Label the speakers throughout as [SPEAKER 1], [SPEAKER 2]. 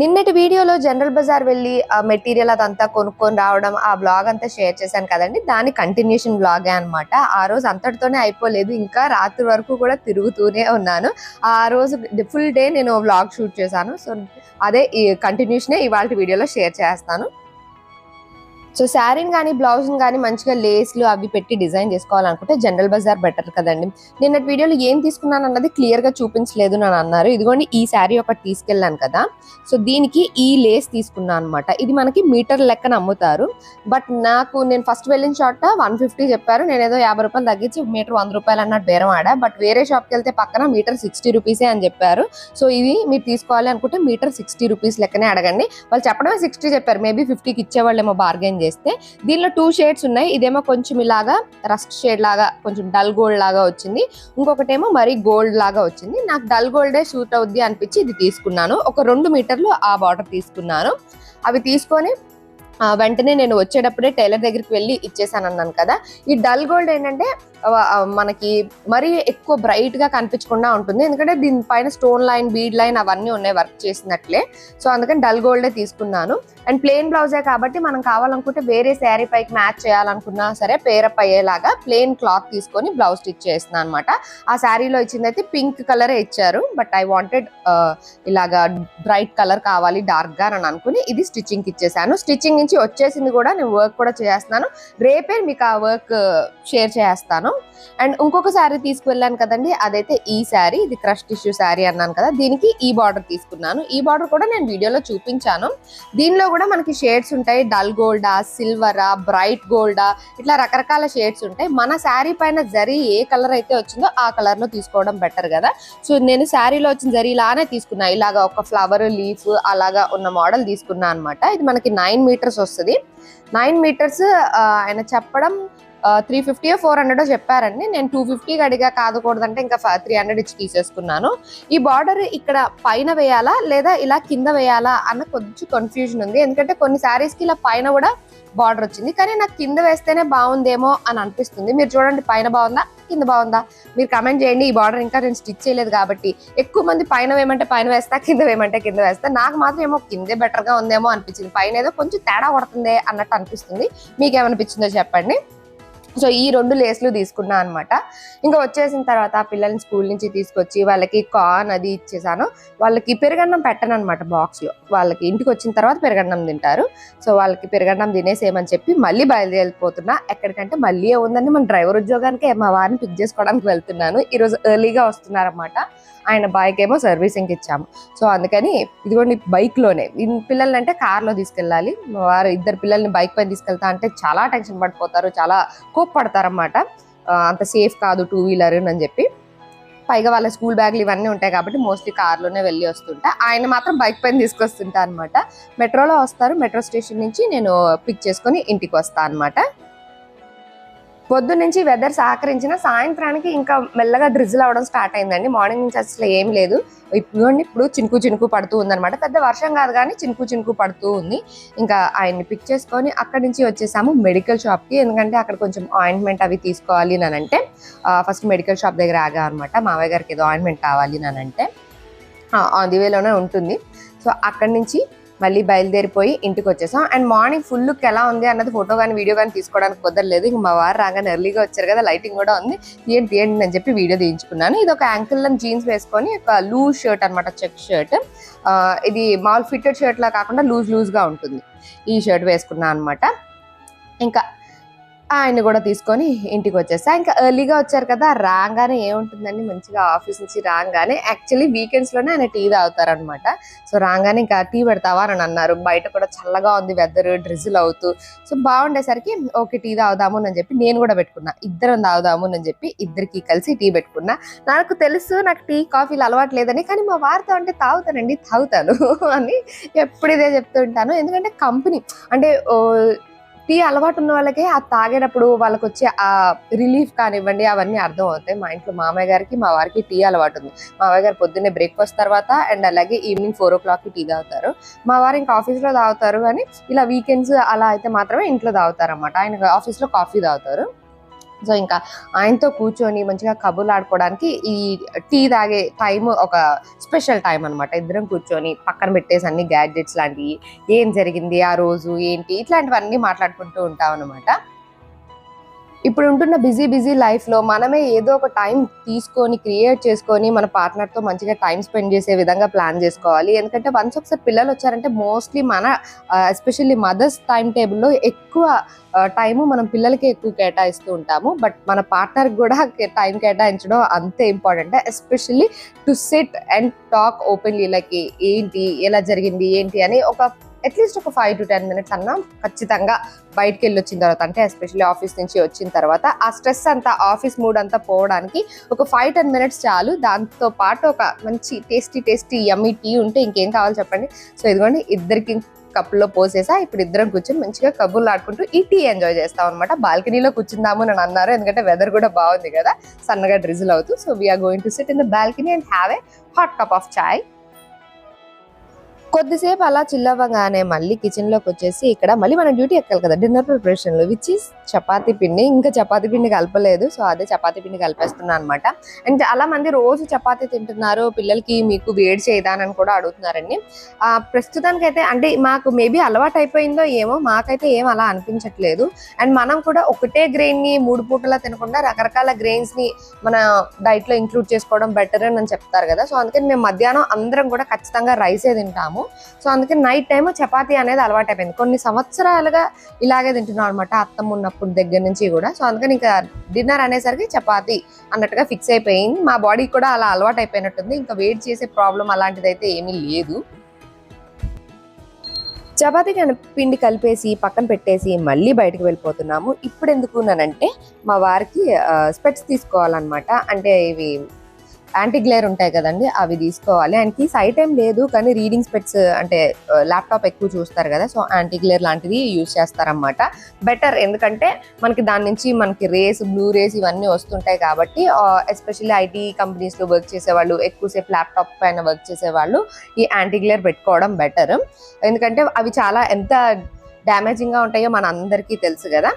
[SPEAKER 1] నిన్నటి వీడియోలో జనరల్ బజార్ వెళ్ళి ఆ మెటీరియల్ అదంతా కొనుక్కొని రావడం ఆ బ్లాగ్ అంతా షేర్ చేశాను కదండి. దాని కంటిన్యూషన్ బ్లాగే అన్నమాట. ఆ రోజు అంతటితోనే అయిపోలేదు. ఇంకా రాత్రి వరకు కూడా తిరుగుతూనే ఉన్నాను. ఆ రోజు ఫుల్ డే నేను బ్లాగ్ షూట్ చేశాను. సో అదే ఈ కంటిన్యూషనే ఇవాళ వీడియోలో షేర్ చేస్తాను. సో శారీని కానీ బ్లౌజ్ని కానీ మంచిగా లేస్లు అవి పెట్టి డిజైన్ చేసుకోవాలనుకుంటే జనరల్ బజార్ బెటర్ కదండి. నిన్నటి వీడియోలో ఏం తీసుకున్నాను అన్నది క్లియర్గా చూపించలేదు అని అన్నారు. ఇదిగోండి ఈ శారీ ఒకటి తీసుకెళ్ళాను కదా. సో దీనికి ఈ లేస్ తీసుకున్నాను అనమాట ఇది మనకి మీటర్ లెక్కన అమ్ముతారు. బట్ నాకు నేను ఫస్ట్ వెళ్ళిన షాట్ వన్ ఫిఫ్టీ చెప్పారు. నేను ఏదో యాభై రూపాయలు తగ్గించి మీటర్ వంద రూపాయలు అన్నట్టు బేరం ఆడా. బట్ వేరే షాప్కి వెళ్తే పక్కన మీటర్ సిక్స్టీ రూపీసే అని చెప్పారు. సో ఇది మీరు తీసుకోవాలి అనుకుంటే మీటర్ సిక్స్టీ రూపీస్ లెక్కనే అడగండి. వాళ్ళు చెప్పడమే సిక్స్టీ చెప్పారు. మేబీ ఫిఫ్టీకి ఇచ్చేవాళ్ళేమో బార్గెన్ చేస్తే దీనిలో టూ షేడ్స్ ఉన్నాయి. ఇదేమో కొంచెం ఇలాగా రస్ట్ షేడ్ లాగా కొంచెం డల్ గోల్డ్ లాగా వచ్చింది. ఇంకొకటేమో మరీ గోల్డ్ లాగా వచ్చింది. నాకు డల్ గోల్డే షూట్ అవుద్ది అనిపించి ఇది తీసుకున్నాను. ఒక రెండు మీటర్లు ఆ బార్డర్ తీసుకున్నాను. అవి తీసుకొని వెంటనే నేను వచ్చేటప్పుడే టైలర్ దగ్గరికి వెళ్ళి ఇచ్చేసాను అన్నాను కదా. ఈ డల్ గోల్డ్ ఏంటంటే మనకి మరీ ఎక్కువ బ్రైట్గా కనిపించకుండా ఉంటుంది. ఎందుకంటే దీనిపైన స్టోన్ లైన్ బీడ్ లైన్ అవన్నీ ఉన్నాయి వర్క్ చేసినట్లే. సో అందుకని డల్ గోల్డే తీసుకున్నాను. అండ్ ప్లెయిన్ బ్లౌజే కాబట్టి మనం కావాలనుకుంటే వేరే శారీ పైకి మ్యాచ్ చేయాలనుకున్నా సరే పేరప్ అయ్యేలాగా ప్లెయిన్ క్లాత్ తీసుకొని బ్లౌజ్ స్టిచ్ చేస్తున్నాను అనమాట ఆ శారీలో ఇచ్చింది అయితే పింక్ కలరే ఇచ్చారు. బట్ ఐ వాంటెడ్ ఇలాగా బ్రైట్ కలర్ కావాలి డార్క్గా అని అనుకుని ఇది స్టిచ్చింగ్కి ఇచ్చేసాను. స్టిచ్చింగ్ నుంచి వచ్చేసింది కూడా నేను వర్క్ కూడా చేస్తున్నాను. రేపే మీకు ఆ వర్క్ షేర్ చేస్తాను. అండ్ ఇంకొక శారీ తీసుకువెళ్ళాను కదండి అదైతే ఈ శారీ ఇది క్రష్ టిష్యూ శారీ అన్నాను కదా దీనికి ఈ బార్డర్ తీసుకున్నాను. ఈ బార్డర్ కూడా నేను వీడియోలో చూపించాను. దీనిలో కూడా మనకి షేడ్స్ ఉంటాయి డల్ గోల్డా సిల్వరా బ్రైట్ గోల్డా ఇట్లా రకరకాల షేడ్స్ ఉంటాయి. మన శారీ పైన జరీ ఏ కలర్ అయితే వచ్చిందో ఆ కలర్లో తీసుకోవడం బెటర్ కదా. సో నేను శారీలో వచ్చిన జరీ లానే తీసుకున్నా. ఇలాగా ఒక ఫ్లవర్ లీఫ్ అలాగా ఉన్న మోడల్ తీసుకున్నా అన్నమాట. ఇది మనకి నైన్ మీటర్స్ వస్తుంది. నైన్ మీటర్స్ ఆయన చెప్పడం త్రీ ఫిఫ్టీ ఫోర్ హండ్రెడ్ చెప్పారండి. నేను టూ ఫిఫ్టీకి అడిగా కాదకూడదంటే ఇంకా త్రీ హండ్రెడ్ ఇచ్చి తీసేసుకున్నాను. ఈ బార్డర్ ఇక్కడ పైన వేయాలా లేదా ఇలా కింద వేయాలా అన్న కొంచెం కన్ఫ్యూజన్ ఉంది. ఎందుకంటే కొన్ని శారీస్కి ఇలా పైన కూడా బార్డర్ వచ్చింది. కానీ నాకు కింద వేస్తేనే బాగుందేమో అని అనిపిస్తుంది. మీరు చూడండి పైన బాగుందా కింద బాగుందా? మీరు కమెంట్ చేయండి ఈ బార్డర్ ఇంకా నేను స్టిచ్ చేయలేదు కాబట్టి. ఎక్కువ మంది పైన వేయమంటే పైన వేస్తా కింద వేయమంటే కింద వేస్తా. నాకు మాత్రం ఏమో కిందే బెటర్గా ఉందేమో అనిపించింది. పైన ఏదో కొంచెం తేడా కొడుతుంది అన్నట్టు అనిపిస్తుంది. మీకు ఏమనిపించిందో చెప్పండి. సో ఈ రెండు లేస్లు తీసుకున్నా అనమాట ఇంకా వచ్చేసిన తర్వాత ఆ పిల్లల్ని స్కూల్ నుంచి తీసుకొచ్చి వాళ్ళకి కార్న్ అది ఇచ్చేసాను. వాళ్ళకి పెరుగన్నం పెట్టను అనమాట బాక్స్లో. వాళ్ళకి ఇంటికి వచ్చిన తర్వాత పెరుగన్నం తింటారు. సో వాళ్ళకి పెరుగన్నం తినేసేయమని చెప్పి మళ్ళీ బయలుదేరిపోతున్నా. ఎక్కడికంటే మళ్ళీ ఉందని మన డ్రైవర్ ఉద్యోగానికి మా వారిని పిక్ చేసుకోవడానికి వెళ్తున్నాను. ఈరోజు ఎర్లీగా వస్తున్నారన్నమాట. ఆయన బైక్ ఏమో సర్వీసింగ్కి ఇచ్చాము. సో అందుకని ఇదిగోండి బైక్లోనే. పిల్లల్ని అంటే కార్లో తీసుకెళ్ళాలి. వారు ఇద్దరు పిల్లల్ని బైక్ పైన తీసుకెళ్తా అంటే చాలా టెన్షన్ పడిపోతారు చాలా కోప్పడతారన్నమాట. ఆ, అంత సేఫ్ కాదు టూ వీలర్ అని చెప్పి. పైగా వాళ్ళ స్కూల్ బ్యాగ్లు ఇవన్నీ ఉంటాయి కాబట్టి మోస్ట్లీ కార్లోనే వెళ్ళి వస్తుంటా. ఆయన మాత్రం బైక్ పైన తీసుకొస్తుంటా అనమాట మెట్రోలో వస్తారు. మెట్రో స్టేషన్ నుంచి నేను పిక్ చేసుకొని ఇంటికి వస్తాను అనమాట పొద్దు నుంచి వెదర్ సహకరించిన సాయంత్రానికి ఇంకా మెల్లగా డ్రిజిల్ అవడం స్టార్ట్ అయిందండి. మార్నింగ్ నుంచి అసలు ఏం లేదు. ఇప్పుడు ఇప్పుడు చినుకు చినుకు పడుతూ ఉందన్నమాట. పెద్ద వర్షం కాదు కానీ చినుకు చినుకు పడుతూ ఉంది. ఇంకా ఆయన్ని పిక్ చేసుకొని అక్కడి నుంచి వచ్చేసాము మెడికల్ షాప్కి ఎందుకంటే అక్కడ కొంచెం ఆయింట్మెంట్ అవి తీసుకోవాలి అంటే ఫస్ట్ మెడికల్ షాప్ దగ్గర ఆగా అనమాట మావయ్య గారికి ఏదో ఆయింట్మెంట్ కావాలి అంటే ఆన్ ది వేలోనే ఉంటుంది. సో అక్కడి నుంచి మళ్ళీ బయలుదేరిపోయి ఇంటికి వచ్చేసాం అండ్ మార్నింగ్ ఫుల్ లుక్ ఎలా ఉంది అన్నది ఫోటో కానీ వీడియో కానీ తీసుకోవడానికి కుదరలేదు. ఇంక మా వారు రాగానే ఎర్లీగా వచ్చారు కదా లైటింగ్ కూడా ఉంది. తీయండి తీయండి అని చెప్పి వీడియో తీయించుకున్నాను. ఇది ఒక యాంకిల్ జీన్స్ వేసుకొని ఒక లూజ్ షర్ట్ అనమాట చెక్ షర్ట్. ఇది మాల్ ఫిట్టెడ్ షర్ట్ లా కాకుండా లూజ్ లూజ్గా ఉంటుంది. ఈ షర్ట్ వేసుకున్నాను అనమాట ఇంకా ఆయన కూడా తీసుకొని ఇంటికి వచ్చేస్తా ఇంకా ఎర్లీగా వచ్చారు కదా రాగానే ఏముంటుందండి? మంచిగా ఆఫీస్ నుంచి రాగానే యాక్చువల్లీ వీకెండ్స్లోనే ఆయన టీ తాగుతారనమాట. సో రాగానే ఇంకా టీ పెడతావా అని అన్నారు. బయట కూడా చల్లగా ఉంది వెదర్ డ్రిజిల్ అవుతూ. సో బాగుండేసరికి ఓకే టీ తాగుదాము అని చెప్పి నేను కూడా పెట్టుకున్నా. ఇద్దరం తాగుదాము అని చెప్పి ఇద్దరికి కలిసి టీ పెట్టుకున్నా. నాకు తెలుసు నాకు టీ కాఫీలు అలవాటు లేదని కానీ మా వారితో అంటే తాగుతానండి తాగుతాను అని ఎప్పుడు ఇదే చెప్తూ ఉంటాను. ఎందుకంటే కంపెనీ అంటే ఓ, టీ అలవాటు ఉన్న వాళ్ళకి అది తాగేటప్పుడు వాళ్ళకి వచ్చే ఆ రిలీఫ్ కానివ్వండి అవన్నీ అర్థం అవుతాయి మా ఇంట్లో మామయ్య గారికి మా వారికి టీ అలవాటు ఉంది. మామయ్య గారు పొద్దున్నే బ్రేక్ఫాస్ట్ తర్వాత అండ్ అలాగే ఈవినింగ్ ఫోర్ ఓ క్లాక్కి టీ తాగుతారు. మా వారు ఇంకా ఆఫీస్లో తాగుతారు కానీ ఇలా వీకెండ్స్ అలా అయితే మాత్రమే ఇంట్లో తాగుతారు అనమాట ఆయన ఆఫీస్లో కాఫీ తాగుతారు. సో ఇంకా ఆయనతో కూర్చొని మంచిగా కబుర్లు ఆడుకోవడానికి ఈ టీ తాగే టైం ఒక స్పెషల్ టైం అనమాట ఇద్దరం కూర్చొని పక్కన పెట్టేసి అన్ని గ్యాడ్జెట్స్ లాంటివి ఏం జరిగింది ఆ రోజు ఏంటి ఇట్లాంటివన్నీ మాట్లాడుకుంటూ ఉంటాం అనమాట ఇప్పుడు ఉంటున్న బిజీ బిజీ లైఫ్లో మనమే ఏదో ఒక టైం తీసుకొని క్రియేట్ చేసుకొని మన పార్ట్నర్తో మంచిగా టైం స్పెండ్ చేసే విధంగా ప్లాన్ చేసుకోవాలి. ఎందుకంటే వన్స్ ఒకసారి పిల్లలు వచ్చారంటే మోస్ట్లీ మన ఎస్పెషల్లీ మదర్స్ టైం టేబుల్లో ఎక్కువ టైము మనం పిల్లలకి ఎక్కువ కేటాయిస్తూ ఉంటాము. బట్ మన పార్ట్నర్ కూడా టైం కేటాయించడం అంతే important. Especially to sit and talk openly like ఏంటి ఎలా జరిగింది ఏంటి అని ఒక అట్లీస్ట్ ఒక ఫైవ్ టు టెన్ మినిట్స్ అన్నా ఖచ్చితంగా బయటకు వెళ్ళి వచ్చిన తర్వాత అంటే ఎస్పెషల్లీ ఆఫీస్ నుంచి వచ్చిన తర్వాత ఆ స్ట్రెస్ అంతా ఆఫీస్ మూడ్ అంతా పోవడానికి ఒక ఫైవ్ టెన్ మినిట్స్ చాలు. దాంతో పాటు ఒక మంచి టేస్టీ టేస్టీ యమ్మీ టీ ఉంటే ఇంకేం కావాలి చెప్పండి. సో ఇదిగోండి ఇద్దరికి కప్పులో పోసేసా. ఇప్పుడు ఇద్దరం కూర్చొని మంచిగా కబుర్లు ఆడుకుంటూ ఈ టీ ఎంజాయ్ చేస్తాం అనమాట బాల్కనీలో కూర్చుందాము అని అన్నారు. ఎందుకంటే వెదర్ కూడా బాగుంది కదా. సన్నగా డ్రిజిల్ అవుతూ. So we're going to sit in the balcony and have a hot cup of chai కొద్దిసేపు అలా చిల్లవగానే మళ్ళీ కిచెన్లోకి వచ్చేసి ఇక్కడ మళ్ళీ మన డ్యూటీ ఎక్కాలి కదా డిన్నర్ ప్రిపరేషన్లో విచ్ ఇస్ చపాతీ పిండి. ఇంకా చపాతీ పిండి కలపలేదు సో అదే చపాతీ పిండి కలిపేస్తున్నాను అనమాట అండ్ చాలా మంది రోజు చపాతీ తింటున్నారు పిల్లలకి మీకు వేడి చేయదానని కూడా అడుగుతున్నారండి. ఆ ప్రస్తుతానికి అయితే అంటే మాకు మేబీ అలవాటు అయిపోయిందో ఏమో మాకైతే ఏం అలా అనిపించట్లేదు. అండ్ మనం కూడా ఒకటే గ్రెయిన్ని మూడు పూటలా తినకుండా రకరకాల గ్రెయిన్స్ని మన డైట్లో ఇంక్లూడ్ చేసుకోవడం బెటర్ అని చెప్తారు కదా. సో అందుకని మేము మధ్యాహ్నం అందరం కూడా ఖచ్చితంగా రైసే తింటాము. సో అందుకే నైట్ టైం చపాతీ అనేది అలవాటు అయిపోయింది కొన్ని సంవత్సరాలుగా ఇలాగే తింటున్నాం అనమాట అత్తమ్మ ఉన్నప్పుడు దగ్గర నుంచి కూడా. సో అందుకని ఇంకా డిన్నర్ అనేసరికి చపాతీ అన్నట్టుగా ఫిక్స్ అయిపోయింది. మా బాడీకి కూడా అలా అలవాటు అయిపోయినట్టుంది ఇంకా వెయిట్ చేసే ప్రాబ్లం అలాంటిది అయితే ఏమీ లేదు. చపాతీ పిండి కలిపేసి పక్కన పెట్టేసి మళ్ళీ బయటకు వెళ్ళిపోతున్నాము. ఇప్పుడు ఎందుకు మా వారికి స్పెట్స్ తీసుకోవాలన్నమాట. అంటే ఇవి యాంటీ గ్లేర్ ఉంటాయి కదండి అవి తీసుకోవాలి. ఆయనకి సైట్ ఏం లేదు కానీ రీడింగ్ స్పెట్స్ అంటే ల్యాప్టాప్ ఎక్కువ చూస్తారు కదా సో యాంటీ గ్లేర్ లాంటిది యూజ్ చేస్తారన్నమాట. బెటర్ ఎందుకంటే మనకి దాని నుంచి మనకి రేస్ బ్లూ రేస్ ఇవన్నీ వస్తుంటాయి కాబట్టి ఎస్పెషల్లీ ఐటీ కంపెనీస్లో వర్క్ చేసేవాళ్ళు ఎక్కువసేపు ల్యాప్టాప్ పైన వర్క్ చేసేవాళ్ళు ఈ యాంటీ గ్లేర్ పెట్టుకోవడం బెటర్ ఎందుకంటే అవి చాలా ఎంత డ్యామేజింగ్గా ఉంటాయో మన అందరికీ తెలుసు కదా.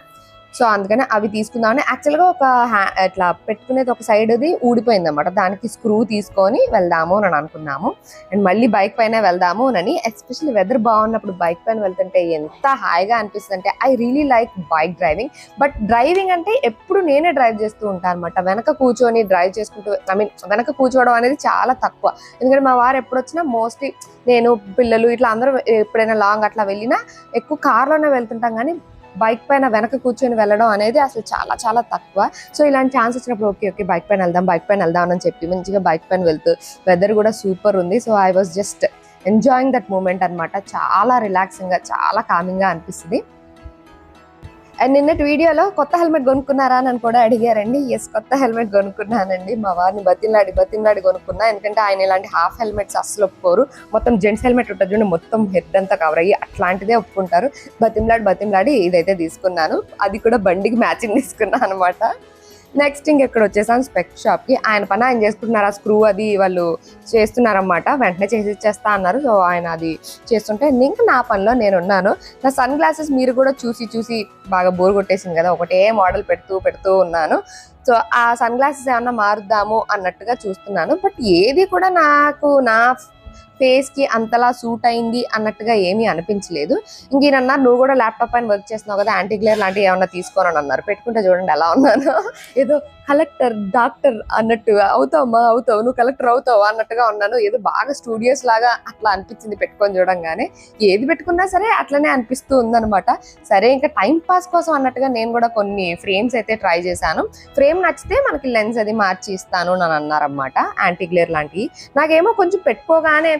[SPEAKER 1] సో అందుకని అవి తీసుకుందామని యాక్చువల్గా ఒక హ్యా ఇట్లా పెట్టుకునేది ఒక సైడ్ అది ఊడిపోయింది అనమాట దానికి స్క్రూ తీసుకొని వెళ్దాము అని అనుకున్నాము. అండ్ మళ్ళీ బైక్ పైన వెళ్దాము అని ఎస్పెషల్లీ వెదర్ బాగున్నప్పుడు బైక్ పైన వెళ్తుంటే ఎంత హాయిగా అనిపిస్తుంది అంటే I really like bike driving. But driving అంటే ఎప్పుడు నేనే డ్రైవ్ చేస్తూ ఉంటాను అనమాట వెనక కూర్చొని డ్రైవ్ చేసుకుంటూ ఐ మీన్ వెనక కూర్చోవడం అనేది చాలా తక్కువ. ఎందుకంటే మా వారు ఎప్పుడు వచ్చినా మోస్ట్లీ నేను పిల్లలు ఇట్లా అందరూ ఎప్పుడైనా లాంగ్ అట్లా వెళ్ళినా ఎక్కువ కార్లోనే వెళ్తుంటాం కానీ బైక్ పైన వెనక కూర్చొని వెళ్ళడం అనేది అసలు చాలా చాలా తక్కువ. సో ఇలాంటి ఛాన్స్ వచ్చినప్పుడు ఓకే ఓకే బైక్ పైన వెళ్దాం బైక్ పైన వెళ్దాం అని చెప్పి మంచిగా బైక్ పైన వెళ్తూ వెదర్ కూడా సూపర్ ఉంది. So I was just enjoying that moment అన్నమాట. చాలా రిలాక్సింగ్గా చాలా కామింగ్గా అనిపిస్తుంది. అండ్ నిన్నటి వీడియోలో కొత్త హెల్మెట్ కొనుక్కున్నారా అని కూడా అడిగారండి. ఎస్ కొత్త హెల్మెట్ కొనుక్కున్నానండి. మా వారిని బతిలాడి బతిలాడి కొనుక్కున్నా. ఎందుకంటే ఆయన ఇలాంటి హాఫ్ హెల్మెట్స్ అస్సలు ఒప్పుకోరు. మొత్తం జెంట్స్ హెల్మెట్ ఉంటుంది చూడండి మొత్తం హెడ్ అంతా కవర్ అయ్యి అట్లాంటిదే ఒప్పుకుంటారు. బతిమలాడి బతిమలాడి ఇదైతే తీసుకున్నాను. అది కూడా బండికి మ్యాచింగ్ తీసుకున్నాను అనమాట. నెక్స్ట్ ఇంకెక్కడ వచ్చేసాను స్పెక్ షాప్కి. ఆయన పని ఆయన చేసుకుంటున్నారు ఆ స్క్రూ అది వాళ్ళు చేస్తున్నారన్నమాట. వెంటనే చేసి ఇచ్చేస్తా అన్నారు. సో ఆయన అది చేస్తుంటే ఇంకా నా పనిలో నేను ఉన్నాను నా సన్ గ్లాసెస్ మీరు కూడా చూసి చూసి బాగా బోర్ కొట్టేసింది కదా. ఒకటే మోడల్ పెడుతూ పెడుతూ ఉన్నాను. సో ఆ సన్ గ్లాసెస్ ఏమన్నా మారుద్దాము అన్నట్టుగా చూస్తున్నాను. బట్ ఏది కూడా నాకు నా ఫేస్కి అంతలా సూట్ అయింది అన్నట్టుగా ఏమీ అనిపించలేదు. ఇంక అన్నారు నువ్వు కూడా ల్యాప్టాప్ పైన వర్క్ చేస్తున్నావు కదా యాంటీ గ్లేర్ లాంటివి ఏమన్నా తీసుకోనని అన్నారు. పెట్టుకుంటే చూడండి ఎలా ఉన్నాను. ఏదో కలెక్టర్ డాక్టర్ అన్నట్టు అవుతావమ్మా అవుతావు నువ్వు కలెక్టర్ అవుతావు అన్నట్టుగా ఉన్నాను. ఏదో బాగా స్టూడియోస్ లాగా అట్లా అనిపించింది పెట్టుకొని చూడంగానే ఏది పెట్టుకున్నా సరే అట్లనే అనిపిస్తూ ఉందన్నమాట. సరే ఇంకా టైం పాస్ కోసం అన్నట్టుగా నేను కూడా కొన్ని ఫ్రేమ్స్ అయితే ట్రై చేశాను. ఫ్రేమ్ నచ్చితే మనకి లెన్స్ అది మార్చి ఇస్తాను అని అన్నారనమాట యాంటీ గ్లేర్ లాంటివి. నాకేమో కొంచెం పెట్టుకోగానే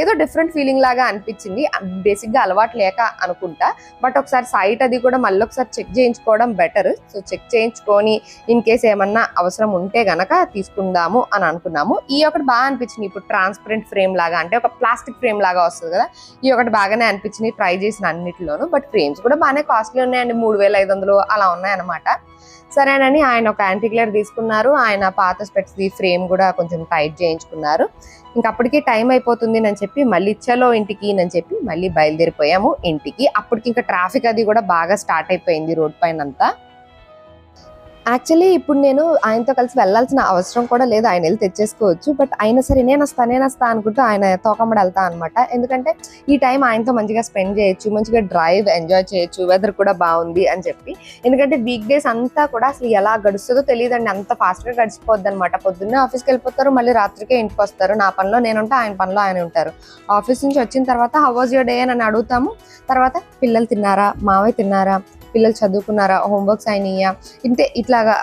[SPEAKER 1] ఏదో డిఫరెంట్ ఫీలింగ్ లాగా అనిపించింది. బేసిక్గా అలవాటు లేక అనుకుంటా. బట్ ఒకసారి సైట్ అది కూడా మళ్ళీ ఒకసారి చెక్ చేయించుకోవడం బెటర్. సో చెక్ చేయించుకొని ఇన్ కేస్ ఏమన్నా అవసరం ఉంటే గనక తీసుకుందాము అని అనుకున్నాము. ఈ ఒకటి బాగా అనిపించింది. ఇప్పుడు ట్రాన్స్పరెంట్ ఫ్రేమ్ లాగా అంటే ఒక ప్లాస్టిక్ ఫ్రేమ్ లాగా వస్తుంది కదా. ఈ ఒకటి బాగానే అనిపించింది ట్రై చేసిన అన్నిటిలోనూ. బట్ ఫ్రేమ్స్ కూడా బాగానే కాస్ట్లీ ఉన్నాయండి. మూడు వేల ఐదు వందలు అలా ఉన్నాయన్నమాట. సరేనని ఆయన ఒక యాంటిక్లర్ తీసుకున్నారు. ఆయన పాత స్పెట్స్ ది ఫ్రేమ్ కూడా కొంచెం టైట్ చేయించుకున్నారు. ఇంకా అప్పటికి టైం అయిపోతుంది అని చెప్పి మళ్ళీ చలో ఇంటికి అని చెప్పి మళ్ళీ బయలుదేరిపోయాము ఇంటికి. అప్పటికి ఇంకా ట్రాఫిక్ అది కూడా బాగా స్టార్ట్ అయిపోయింది రోడ్ పైన అంతా యాక్చువల్లీ ఇప్పుడు నేను ఆయనతో కలిసి వెళ్ళాల్సిన అవసరం కూడా లేదు. ఆయన వెళ్ళి తెచ్చేసుకోవచ్చు. బట్ అయినా సరే నేను వస్తా నేను వస్తా అనుకుంటూ ఆయన తోకమ్మడి వెళ్తా అనమాట ఎందుకంటే ఈ టైం ఆయనతో మంచిగా స్పెండ్ చేయొచ్చు మంచిగా డ్రైవ్ ఎంజాయ్ చేయొచ్చు వెదర్ కూడా బాగుంది అని చెప్పి. ఎందుకంటే వీక్ డేస్ అంతా కూడా అసలు ఎలా గడుస్తుందో తెలియదండి. అంత ఫాస్ట్గా గడిచిపోద్ది అనమాట పొద్దున్నే ఆఫీస్కి వెళ్ళిపోతారు మళ్ళీ రాత్రికే ఇంటికి వస్తారు. నా పనిలో నేను ఉంటా ఆయన పనిలో ఆయన ఉంటారు. ఆఫీస్ నుంచి వచ్చిన తర్వాత హౌ వాజ్ యువర్ డే అని అడుగుతాము. తర్వాత పిల్లలు తిన్నారా? మావయ్య తిన్నారా? పిల్లలు చదువుకున్నారా హోంవర్క్స్ అయినాయా ఇంతే ఇట్లాగా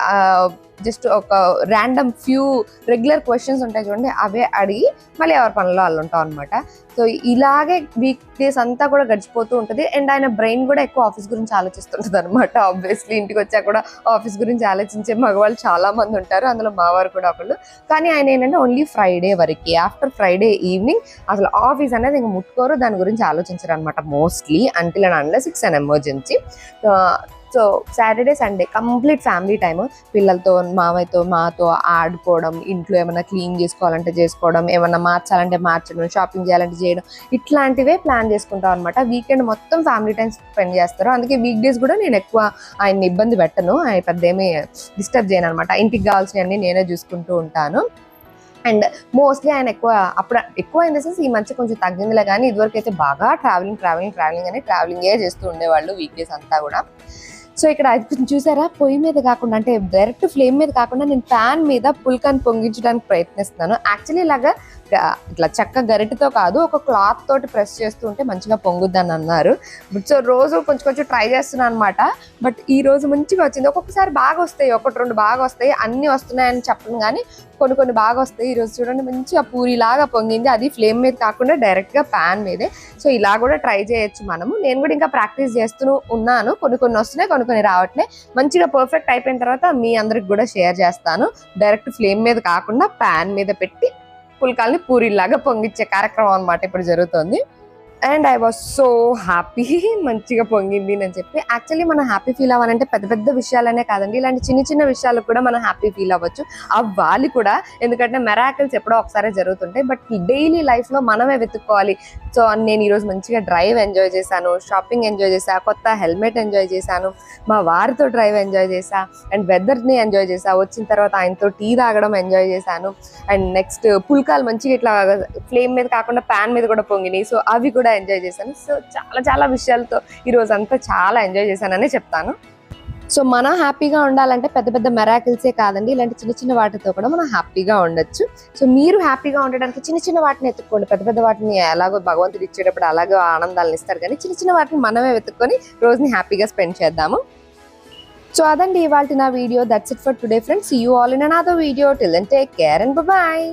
[SPEAKER 1] జస్ట్ ఒక ర్యాండమ్ ఫ్యూ రెగ్యులర్ క్వశ్చన్స్ ఉంటాయి చూడండి అవే అడిగి మళ్ళీ ఎవరి పనిలో వాళ్ళు ఉంటాం అనమాట సో ఇలాగే వీక్ డేస్ అంతా కూడా గడిచిపోతూ ఉంటుంది. అండ్ ఆయన బ్రెయిన్ కూడా ఎక్కువ ఆఫీస్ గురించి ఆలోచిస్తుంటుంది అనమాట ఆబ్వియస్లీ ఇంటికి వచ్చా కూడా ఆఫీస్ గురించి ఆలోచించే మగవాళ్ళు చాలా మంది ఉంటారు. అందులో మావారు కూడా ఒకళ్ళు. కానీ ఆయన ఏంటంటే ఓన్లీ ఫ్రైడే వరకు. ఆఫ్టర్ ఫ్రైడే ఈవినింగ్ అసలు ఆఫీస్ అనేది ఇంక ముట్టుకోరు. దాని గురించి ఆలోచించరు అనమాట mostly until and unless it's an emergency so Saturday Sunday complete family time పిల్లలతో మామయ్యతో మాతో ఆడుకోవడం ఇంట్లో ఏమైనా క్లీన్ చేసుకోవాలంటే చేసుకోవడం ఏమైనా మార్చాలంటే మార్చడం షాపింగ్ చేయాలంటే చేయడం ఇట్లాంటివే ప్లాన్ చేసుకుంటాం అనమాట వీకెండ్ మొత్తం ఫ్యామిలీ టైం స్పెండ్ చేస్తారు. అందుకే వీక్ డేస్ కూడా నేను ఎక్కువ ఆయన ఇబ్బంది పెట్టను. ఆయన పెద్ద ఏమీ డిస్టర్బ్ చేయను అనమాట ఇంటికి కావాల్సినవన్నీ నేనే చూసుకుంటూ ఉంటాను. అండ్ మోస్ట్లీ ఆయన ఎక్కువ అప్పుడు ఎక్కువ ఇన్ ద సెన్స్ ఈ మధ్య కొంచెం తగ్గిందిలే కానీ ఇదివరకు అయితే బాగా ట్రావెలింగ్ ట్రావెలింగ్ ట్రావెలింగ్ అని ట్రావెలింగే చేస్తూ ఉండేవాళ్ళు వీక్ డేస్ అంతా కూడా. సో ఇక్కడ అది చూసారా? పొయ్యి మీద కాకుండా అంటే డైరెక్ట్ ఫ్లేమ్ మీద కాకుండా నేను ప్యాన్ మీద పుల్కాన్ పొంగించడానికి ప్రయత్నిస్తున్నాను. యాక్చువల్లీ ఇలాగా ఇట్లా చక్క గరిటతో కాదు ఒక క్లాత్ తోటి ప్రెస్ చేస్తూ ఉంటే మంచిగా పొంగుద్దని అన్నారు. బట్ సో రోజు కొంచెం కొంచెం ట్రై చేస్తున్నాను అనమాట బట్ ఈ రోజు మంచిగా వచ్చింది. ఒక్కొక్కసారి బాగా వస్తాయి. ఒకటి రెండు బాగా వస్తాయి. అన్ని వస్తున్నాయని చెప్పను కానీ కొన్ని కొన్ని బాగా వస్తాయి. ఈ రోజు చూడండి మంచిగా పూరి లాగా పొంగింది. అది ఫ్లేమ్ మీద కాకుండా డైరెక్ట్గా ప్యాన్ మీదే. సో ఇలా కూడా ట్రై చేయొచ్చు మనము. నేను కూడా ఇంకా ప్రాక్టీస్ చేస్తూ ఉన్నాను. కొన్ని కొన్ని వస్తున్నాయి కొన్ని కొన్ని రావట్లే. మంచిగా పర్ఫెక్ట్ అయిపోయిన తర్వాత మీ అందరికి కూడా షేర్ చేస్తాను. డైరెక్ట్ ఫ్లేమ్ మీద కాకుండా ప్యాన్ మీద పెట్టి పుల్కాల్ని పూరీలాగా పొంగిచ్చే కార్యక్రమం అన్నమాట ఇప్పుడు జరుగుతుంది. And I was so happy మంచిగా పొంగింది అని చెప్పి. యాక్చువల్లీ మనం హ్యాపీ ఫీల్ అవ్వాలంటే పెద్ద పెద్ద విషయాలనే కాదండి. ఇలాంటి చిన్న చిన్న విషయాలకు కూడా మనం హ్యాపీ ఫీల్ అవ్వచ్చు. అవ్వాలి కూడా ఎందుకంటే మెరాకిల్స్ ఎప్పుడో ఒకసారి జరుగుతుంటాయి. బట్ డైలీ లైఫ్లో మనమే వెతుక్కోవాలి. సో నేను ఈరోజు మంచిగా డ్రైవ్ ఎంజాయ్ చేశాను. షాపింగ్ ఎంజాయ్ చేశా. కొత్త హెల్మెట్ ఎంజాయ్ చేశాను. మా వారితో డ్రైవ్ ఎంజాయ్ చేశా. అండ్ వెదర్ని ఎంజాయ్ చేశా. వచ్చిన తర్వాత ఆయనతో టీ తాగడం ఎంజాయ్ చేశాను. అండ్ నెక్స్ట్ పుల్కాలు మంచిగా ఇట్లా ఫ్లేమ్ మీద కాకుండా ప్యాన్ మీద కూడా పొంగినాయి. సో అవి కూడా ఎంజాయ్ చేశాను. సో చాలా చాలా విషయాలతో ఈరోజు అంతా చాలా ఎంజాయ్ చేశానని చెప్తాను. సో మనం హ్యాపీగా ఉండాలంటే పెద్ద పెద్ద మెరాకిల్సే కాదండి. ఇలాంటి చిన్న చిన్న వాటితో కూడా మనం హ్యాపీగా ఉండొచ్చు. సో మీరు హ్యాపీగా ఉండడానికి చిన్న చిన్న వాటిని ఎత్తుక్కోండి. పెద్ద పెద్ద వాటిని ఎలాగో భగవంతుడు ఇచ్చేటప్పుడు అలాగో ఆనందాలను ఇస్తారు. కానీ చిన్న చిన్న వాటిని మనమే వెతుక్కొని రోజుని హ్యాపీగా స్పెండ్ చేద్దాము. సో అదండి ఇవాళ నా video. That's it for today friends you all in another video till and take care and bye